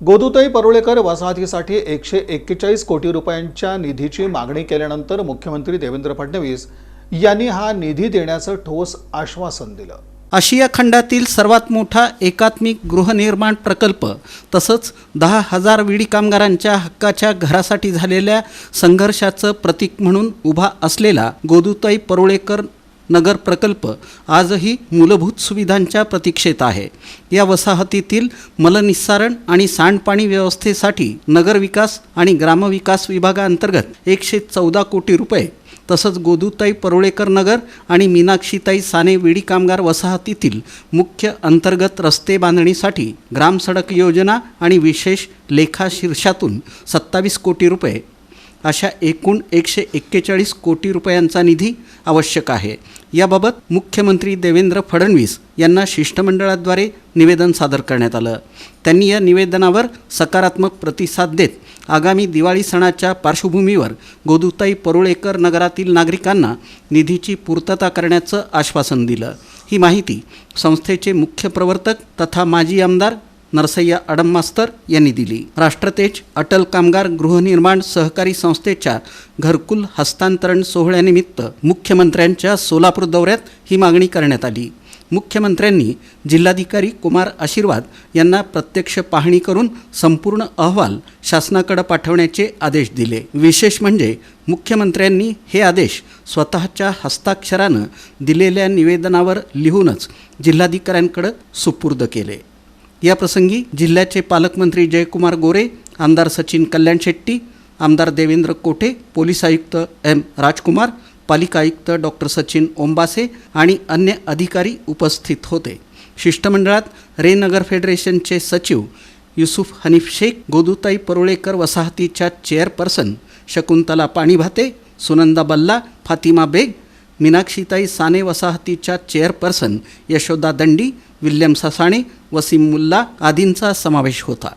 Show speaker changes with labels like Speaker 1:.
Speaker 1: गोदुताई परुळेकर वसाहतीसाठी एकशे एक्केचाळीस कोटी रुपयांच्या निधीची मागणी केल्यानंतर मुख्यमंत्री देवेंद्र फडणवीस यांनी हा निधी देण्याचं ठोस आश्वासन दिलं.
Speaker 2: आशिया खंडातील सर्वात मोठा एकात्मिक गृहनिर्माण प्रकल्प तसंच दहा हजार विडी कामगारांच्या हक्काच्या घरासाठी झालेल्या संघर्षाचं प्रतीक म्हणून उभा असलेला गोदुताई परुळेकर नगर प्रकल्प आजही मूलभूत सुविधांच्या प्रतीक्षेत आहे. या वसाहतीतील मलनिस्सारण आणि सांडपाणी व्यवस्थेसाठी नगरविकास आणि ग्रामविकास विभागाअंतर्गत एकशे चौदा कोटी रुपये तसंच गोदूताई परुळेकर नगर आणि मीनाक्षीताई साने विडी कामगार वसाहतीतील मुख्य अंतर्गत रस्ते बांधणीसाठी ग्रामसडक योजना आणि विशेष लेखा शीर्षातून सत्तावीस कोटी रुपये अशा एकूण एकशे एक्केचाळीस कोटी रुपयांचा निधी आवश्यक आहे. याबाबत मुख्यमंत्री देवेंद्र फडणवीस यांना शिष्टमंडळाद्वारे निवेदन सादर करण्यात आलं. त्यांनी या निवेदनावर सकारात्मक प्रतिसाद देत आगामी दिवाळी सणाच्या पार्श्वभूमीवर गोदुताई परुळेकर नगरातील नागरिकांना निधीची पूर्तता करण्याचं आश्वासन दिलं. ही माहिती संस्थेचे मुख्य प्रवर्तक तथा माजी आमदार नरसय्या अडममास्तर यांनी दिली. राष्ट्रतेज अटल कामगार गृहनिर्माण सहकारी संस्थेच्या घरकुल हस्तांतरण सोहळ्यानिमित्त मुख्यमंत्र्यांच्या सोलापूर दौऱ्यात ही मागणी करण्यात आली. मुख्यमंत्र्यांनी जिल्हाधिकारी कुमार आशीर्वाद यांना प्रत्यक्ष पाहणी करून संपूर्ण अहवाल शासनाकडे पाठवण्याचे आदेश दिले. विशेष म्हणजे मुख्यमंत्र्यांनी हे आदेश स्वतःच्या हस्ताक्षरानं दिलेल्या निवेदनावर लिहूनच जिल्हाधिकाऱ्यांकडे सुपूर्द केले. याप्रसंगी जिल्ह्याचे पालकमंत्री जयकुमार गोरे आमदार सचिन कल्याण शेट्टी आमदार देवेंद्र कोठे पोलीस आयुक्त एम राजकुमार पालिका आयुक्त डॉक्टर सचिन ओंबासे आणि अन्य अधिकारी उपस्थित होते. शिष्टमंडळात रे नगर फेडरेशनचे सचिव युसुफ हनीफ शेख गोदुताई परुळेकर वसाहतीच्या चेअरपर्सन शकुंतला पाणीभाते सुनंदा बल्ला फातिमा बेग मीनाक्षीताई साने वसाहतीच्या चेअरपर्सन यशोदा दंडी विल्यम ससाणे वसीम मुल्ला आदींचा समावेश होता.